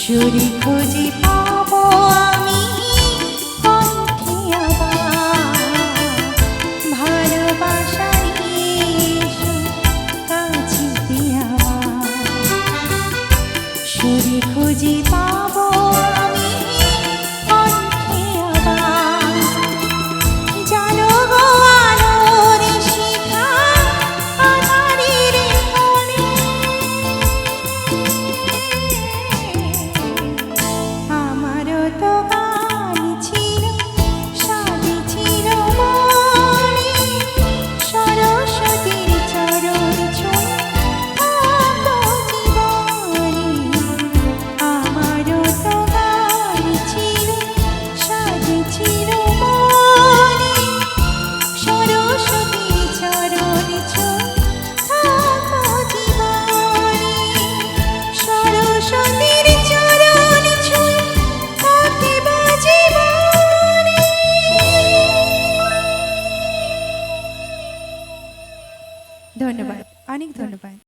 সুরি খুঁজি পাবো ধন্যবাদ অনেক ধন্যবাদ